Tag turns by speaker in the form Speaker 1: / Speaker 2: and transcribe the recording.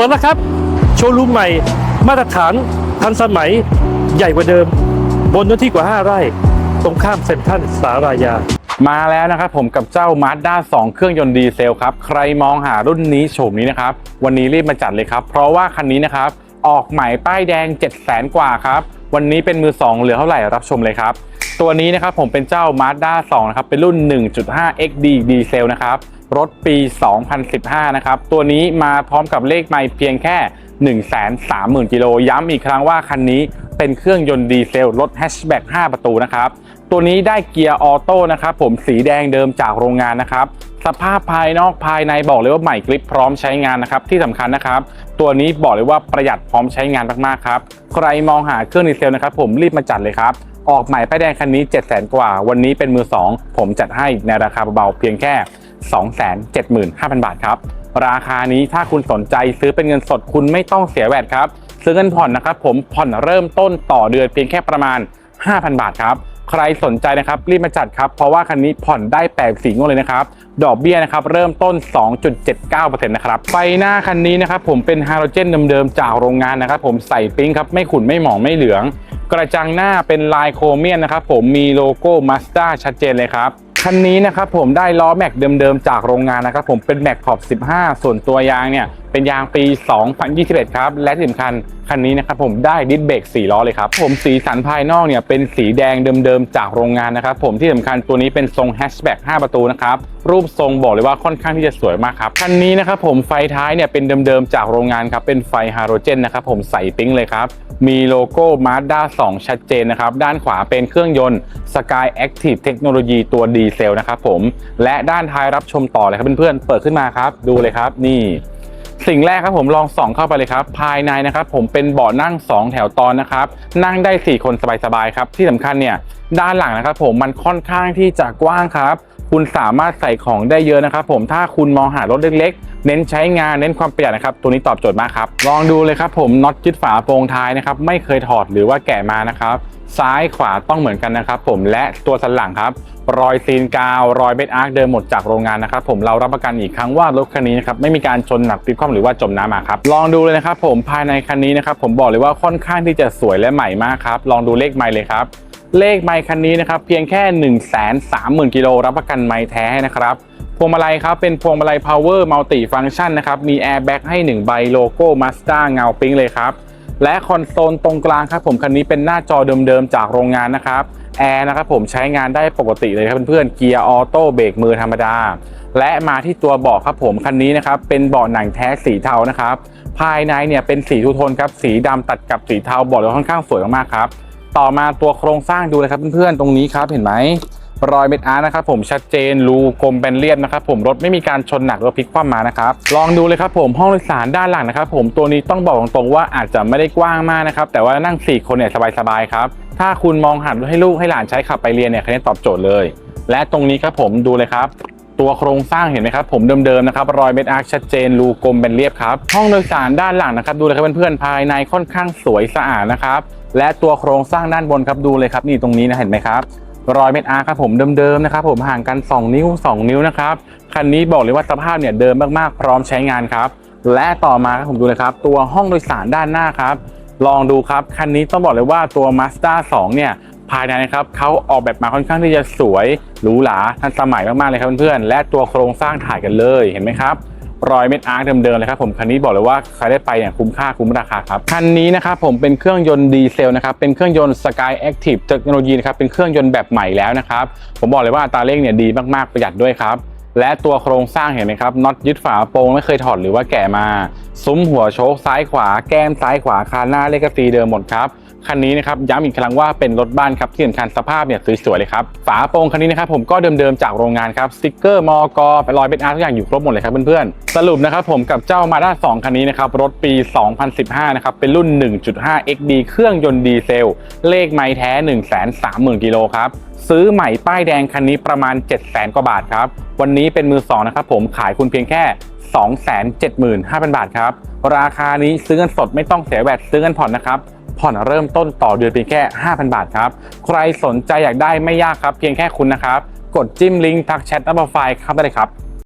Speaker 1: ปิดแล้วครับ โชว์รูมใหม่ มาตรฐานทันสมัยใหญ่กว่าเดิม บนเนื้อที่กว่า 5 ไร่ ตรงข้ามเซ็นทรัลสารายา
Speaker 2: มาแล้วนะครับผมกับเจ้า Mazda 2 เครื่องยนต์ดีเซลครับ ใครมองหารุ่นนี้โฉมนี้นะครับ วันนี้รีบมาจัดเลยครับ เพราะว่าคันนี้นะครับ ออกใหม่ป้ายแดง 7 0 0 0 0 0 กว่าครับ วันนี้เป็นมือ 2 เหลือเท่าไหร่รับชมเลยครับ ตัวนี้นะครับผมเป็นเจ้า Mazda 2 นะครับ เป็นรุ่น 1.5 XD ดีเซลนะครับ รถปี 2015 นะครับ ตัวนี้มาพร้อมกับเลขไม่เพียงแค่ 130,000 กิโล ย้ำอีกครั้งว่าคันนี้เป็นเครื่องยนต์ดีเซลรถแฮชแบ็ก5 ประตูนะครับ ตัวนี้ได้เกียร์ออโต้นะครับ ผมสีแดงเดิมจากโรงงานนะครับ สภาพภายนอกภายในบอกเลยว่าใหม่กริปพร้อมใช้งานนะครับ ที่สำคัญนะครับ ตัวนี้บอกเลยว่าประหยัดพร้อมใช้งานมากๆครับ ใครมองหาเครื่องดีเซลนะครับ ผมรีบมาจัดเลยครับออกใหม่ป้ายแดงคันนี้ 7 0 0 0 0 0 กว่า วันนี้เป็นมือ 2 ผมจัดให้ในราคาเบาๆเพียงแค่ 275,000 บาทครับ ราคานี้ถ้าคุณสนใจซื้อเป็นเงินสดคุณไม่ต้องเสียแวดครับ ซื้อเงินผ่อนนะครับผมผ่อนเริ่มต้นต่อเดือนเพียงแค่ประมาณ 5,000 บาทครับ ใครสนใจนะครับรีบมาจัดครับ เพราะว่าคันนี้ผ่อนได้8สีงวดเลยนะครับ ดอกเบี้ยนะครับเริ่มต้น 2.79%นะครับ ไฟหน้าคันนี้นะครับผมเป็นฮาโลเจนเดิมๆจากโรงงานนะครับผมใส่ปิ๊งครับไม่ขุ่นไม่หมองไม่เหลือง กระจังหน้าเป็นลายโครเมียนนะครับผมมีโลโก้มาสด้าชัดเจนเลยครับ คันนี้นะครับผมได้ล้อแม็กเดิมๆจากโรงงานนะครับผมเป็นแม็กขอบ 15 ส่วนตัวยางเนี่ยเป็นยางปี 2021 ครับ และที่สำคัญคันนี้นะครับผมได้ดิสเบรก4ล้อเลยครับ ผมสีสันภายนอกเนี่ยเป็นสีแดงเดิมๆจากโรงงานนะครับ ผมที่สำคัญตัวนี้เป็นทรงแฮชแบ็ก5ประตูนะครับ รูปทรงบอกเลยว่าค่อนข้างที่จะสวยมากครับ คันนี้นะครับผมไฟท้ายเนี่ยเป็นเดิมๆจากโรงงานครับ เป็นไฟฮาโลเจนนะครับผมใส่ปิ๊งเลยครับ มีโลโก้ Mazda 2ชัดเจนนะครับ ด้านขวาเป็นเครื่องยนต์ Sky Active Technology ตัวดีเซลนะครับผมและด้านท้ายรับชมต่อเลยครับเพื่อนๆเปิดขึ้นมาครับ ดูเลยครับนี่ สิ่งแรกครับผมลองส่องเข้าไปเลยครับ ภายในนะครับ ผมเป็นเบาะนั่ง 2 แถวตอนนะครับ นั่งได้ 4 คนสบายๆครับ ที่สำคัญเนี่ยด้านหลังนะครับ ผมมันค่อนข้างที่จะกว้างครับ คุณสามารถใส่ของได้เยอะนะครับ ผมถ้าคุณมองหารถเล็กๆ เน้นใช้งานเน้นความประหยัดนะครับ ตัวนี้ตอบโจทย์มากครับ ลองดูเลยครับผมน็อตยึดฝาโปรงท้ายนะครับ ไม่เคยถอดหรือว่าแกะมานะครับ ซ้ายขวาต้องเหมือนกันนะครับ ผมและตัวสันหลังครับ รอยซีนกาว รอยเบดอาร์คเดิมหมดจากโรงงานนะครับ ผมเรารับประกันอีกครั้งว่ารถคันนี้นะครับไม่มีการชนหนักพลิกคว่ำหรือว่าจมน้ำมาครับลองดูเลยนะครับ ผมภายในคันนี้นะครับ ผมบอกเลยว่าค่อนข้างที่จะสวยและใหม่มากครับ ลองดูเลขไมล์เลยครับเลขไมค์คันนี้นะครับเพียงแค่ 1 3 0 0 0 0กิโลรับประกันไมค์แท้นะครับ พวงมาลัยครับเป็นพวงมาลัย power multi function นะครับ มี airbag ให้ 1 ใบโลโก้ Mazda เงาปิ๊งเลยครับ และคอนโซลตรงกลางครับผมคันนี้เป็นหน้าจอเดิมๆจากโรงงานนะครับแอร์นะครับผมใช้งานได้ปกติเลยครับเพื่อนๆเกียร์ออโต้เบรกมือธรรมดา และมาที่ตัวเบาะครับผมคันนี้นะครับเป็นเบาะหนังแท้สีเทานะครับภายในเนี่ยเป็นสีทูโทนครับสีดำตัดกับสีเทาบอกเลยว่าค่อนข้างสวยมากๆครับต่อมาตัวโครงสร้างดูเลยครับเพื่อนๆตรงนี้ครับเห็นไหม รอยเม็ดอาร์นะครับผมชัดเจนรูกลมแบนเรียบนะครับผมรถไม่มีการชนหนักหรือพลิกคว่ำมานะครับลองดูเลยครับผมห้องโดยสารด้านหลังนะครับผมตัวนี้ต้องบอกตรงๆว่าอาจจะไม่ได้กว้างมากนะครับแต่ว่านั่ง 4 คนเนี่ยสบายๆครับถ้าคุณมองหันให้ลูกให้หลานใช้ขับไปเรียนเนี่ยคันนี้ตอบโจทย์เลย และตรงนี้ครับผมดูเลยครับตัวโครงสร้างเห็นไหมครับผมเดิมๆนะครับรอยเม็ดอาร์คชัดเจนรูกลมเป็นเรียบครับห้องโดยสารด้านหลังนะครับดูเลยครับเพื่อนๆภายในค่อนข้างสวยสะอาดนะครับและตัวโครงสร้างด้านบนครับดูเลยครับนี่ตรงนี้นะเห็นไหมครับ รอยเม็ดอาร์ครับผมเดิมๆนะครับผมห่างกัน 2 นิ้ว 2 นิ้วนะครับคันนี้บอกเลยว่าสภาพเนี่ยเดิมมากๆ พร้อมใช้งานครับ และต่อมาครับผมดูเลยครับ ตัวห้องโดยสารด้านหน้าครับ ลองดูครับคันนี้ต้องบอกเลยว่าตัว Mazda 2 เนี่ยภายในนะครับเขาออกแบบมาค่อนข้างที่จะสวยหรูหราทันสมัยมากๆเลยครับเพื่อนๆและตัวโครงสร้างถ่ายกันเลยเห็นไหมครับ รอยเม็ดอาร์คเดิมๆเลยครับผมคันนี้บอกเลยว่าใครได้ไปอย่างคุ้มค่าคุ้มราคาครับคันนี้นะครับผมเป็นเครื่องยนต์ดีเซลนะครับเป็นเครื่องยนต์ Sky Active เทคโนโลยีนะครับเป็นเครื่องยนต์แบบใหม่แล้วนะครับผมบอกเลยว่าอัตราเร่งเนี่ยดีมากๆประหยัดด้วยครับ และตัวโครงสร้างเห็นไหมครับน็อตยึดฝาโปรงไม่เคยถอดหรือว่าแกะมา ซุ้มหัวโชคซ้ายขวาแก้มซ้ายขวาคานหน้าเลขสีเดิมหมดครับคันนี้นะครับย้ำอีกครั้งว่าเป็นรถบ้านครับที่สำคัญสภาพเนี่ยสวยๆเลยครับฝาโปรงคันนี้นะครับผมก็เดิมๆจากโรงงานครับสติกเกอร์มอกไปรอยเบนอาร์ทุกอย่างอยู่ครบหมดเลยครับเพื่อนๆสรุปนะครับผมกับเจ้ามาด้า2คันนี้นะครับรถปี 2015 นะครับเป็นรุ่น 1.5 XD เครื่องยนต์ดีเซล เลขไม้แท้ 130,000 กิโลครับ ซื้อใหม่ป้ายแดงคันนี้ประมาณ 700,000กว่าบาทครับ วันนี้เป็นมือ2นะครับผมขายคุณเพียงแค่ 275,000 บาทครับ ราคานี้ซื้อเงินสดไม่ต้องเสียแวดซื้อเงินผ่อนนะครับ ผ่อนเริ่มต้นต่อเดือนเพียงแค่ 5,000 บาทครับ ใครสนใจอยากได้ไม่ยากครับ เพียงแค่คุณนะครับ กดจิ้มลิงก์ทักแชทอัปไฟล์ครับได้เลยครับ